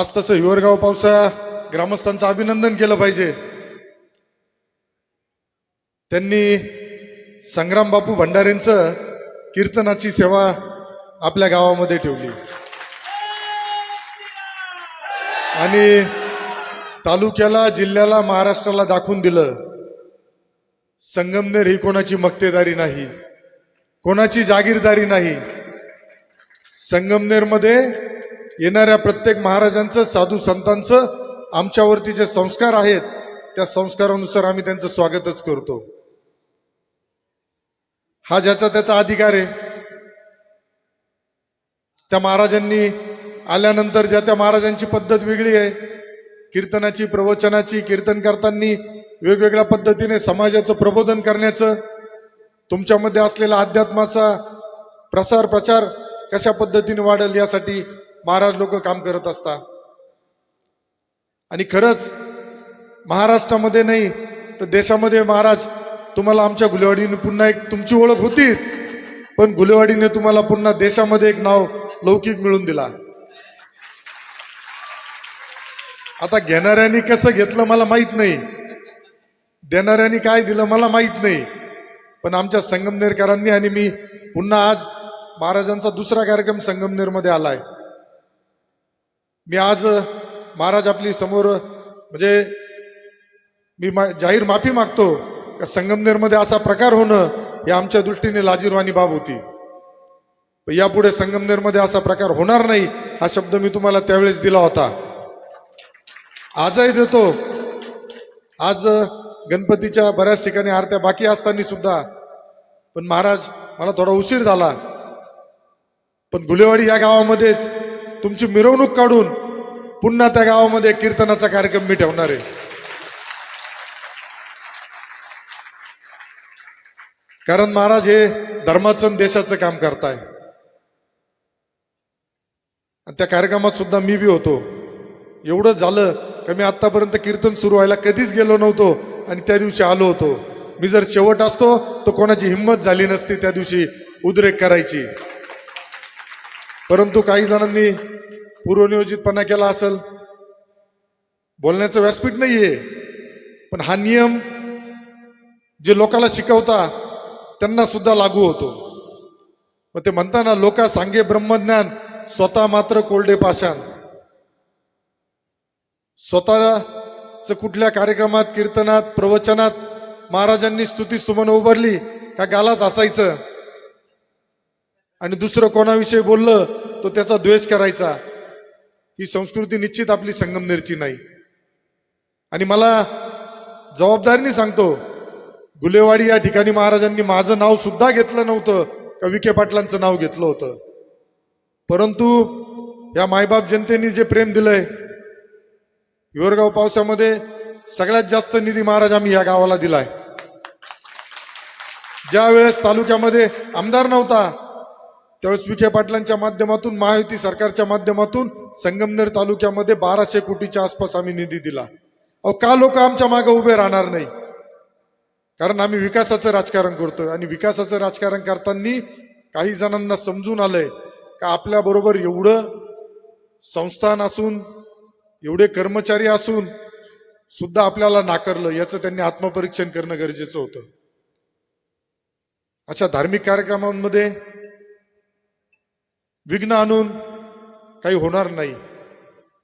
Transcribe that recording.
आज तसं हिवरगाव पावसा ग्रामस्थांचं अभिनंदन केलं पाहिजे. त्यांनी संग्राम बापू भंडारेंचं कीर्तनाची सेवा आपल्या गावामध्ये ठेवली. आणि तालुक्याला जिल्ह्याला महाराष्ट्राला दाखवून दिलं. संगमनेर ही कोणाची मक्तेदारी नाही कोणाची जागीरदारी नाही. संगमनेरमध्ये येणाऱ्या प्रत्येक महाराजांचं साधू संतांचं आमच्यावरती जे संस्कार आहेत त्या संस्कारानुसार आम्ही त्यांचं स्वागतच करतो. हा ज्याचा त्याचा अधिकार आहे. त्या महाराजांनी आल्यानंतर ज्या त्या महाराजांची पद्धत वेगळी आहे. कीर्तनाची प्रवचनाची कीर्तन करताना वेगवेगळ्या पद्धतीने समाजाचं प्रबोधन करण्याचं तुमच्यामध्ये असलेला अध्यात्माचा प्रसार प्रचार कशा पद्धतीने वाढेल यासाठी महाराज लोक काम करत असतात. आणि खरंच महाराष्ट्रामध्ये नाही तर देशामध्ये महाराज तुम्हाला आमच्या गुलेवाडीने पुन्हा एक तुमची ओळख होतीच. पण गुलेवाडीने तुम्हाला पुन्हा देशामध्ये एक नाव लौकिक मिळून दिला. आता घेणाऱ्यांनी कसं घेतलं मला माहीत नाही. देणाऱ्यांनी काय दिलं मला माहीत नाही. पण आमच्या संगमनेरकरांनी आणि मी पुन्हा आज महाराजांचा दुसरा कार्यक्रम संगमनेरमध्ये आलाय. मी आज महाराज आपली समोर म्हणजे मी मा- जाहीर माफी मागतो का संगमनेरमध्ये असा प्रकार होणं हे आमच्या दृष्टीने लाजीरवाणी बाब होती. यापुढे संगमनेरमध्ये असा प्रकार होणार नाही हा शब्द मी तुम्हाला त्यावेळेस दिला होता. आजही देतो. आज गणपतीच्या बऱ्याच ठिकाणी आरत्या बाकी असताना सुद्धा पण महाराज मला थोडा उशीर झाला. पण गुलेवाडी या गावामध्येच तुमची मिरवणूक काढून पुन्हा त्या गावामध्ये कीर्तनाचा कार्यक्रम मी ठेवणार आहे. कारण महाराज हे धर्माचं देशाचं काम करताय. आणि त्या कार्यक्रमात सुद्धा मी बी होतो. एवढं झालं का मी आतापर्यंत कीर्तन सुरू व्हायला कधीच गेलो नव्हतो आणि त्या दिवशी आलो होतो. मी जर शेवट असतो तर कोणाची हिंमत झाली नसती त्या दिवशी उद्रेक करायची. परंतु काही जणांनी पूर्वनियोजितपणा केला असेल. बोलण्याचं व्यासपीठ नाहीये. पण हा नियम जे लोकाला शिकवता त्यांना सुद्धा लागू होतो. मग ते म्हणताना लोका सांगे ब्रह्मज्ञान स्वतः मात्र कोल्डे पाषाण. स्वतःच कुठल्या कार्यक्रमात कीर्तनात प्रवचनात महाराजांनी स्तुती सुमन उभारली का गालात असायचं? आणि दुसरं कोणाविषयी बोललं तो त्याचा द्वेष करायचा. ही संस्कृती निश्चित आपली संगमनेरची नाही. आणि मला जबाबदारीने सांगतो गुलेवाडी या ठिकाणी महाराजांनी माझं नाव सुद्धा घेतलं नव्हतं का विखे पाटलांचं नाव घेतलं होतं. परंतु या मायबाप जनतेने जे प्रेम दिलंय युवरगाव पावसामध्ये सगळ्यात जास्त निधी महाराज आम्ही या गावाला दिलाय. ज्या वेळेस तालुक्यामध्ये आमदार नव्हता त्यावेळेस विखे पाटलांच्या माध्यमातून महायुती सरकारच्या माध्यमातून संगमनेर तालुक्यामध्ये बाराशे कोटीच्या आसपास आम्ही निधी दिला. अहो का लोक आमच्या मागे उभे राहणार नाही? कारण आम्ही विकासाचं राजकारण करतोय आणि विकासाचं राजकारण करताना काही जणांना समजून आलंय का आपल्या बरोबर एवढं संस्थान असून एवढे कर्मचारी असून सुद्धा आपल्याला नाकारलं याचं त्यांनी आत्मपरीक्षण करणं गरजेचं होतं. अशा धार्मिक कार्यक्रमांमध्ये विघ्न आणून काही होणार नाही.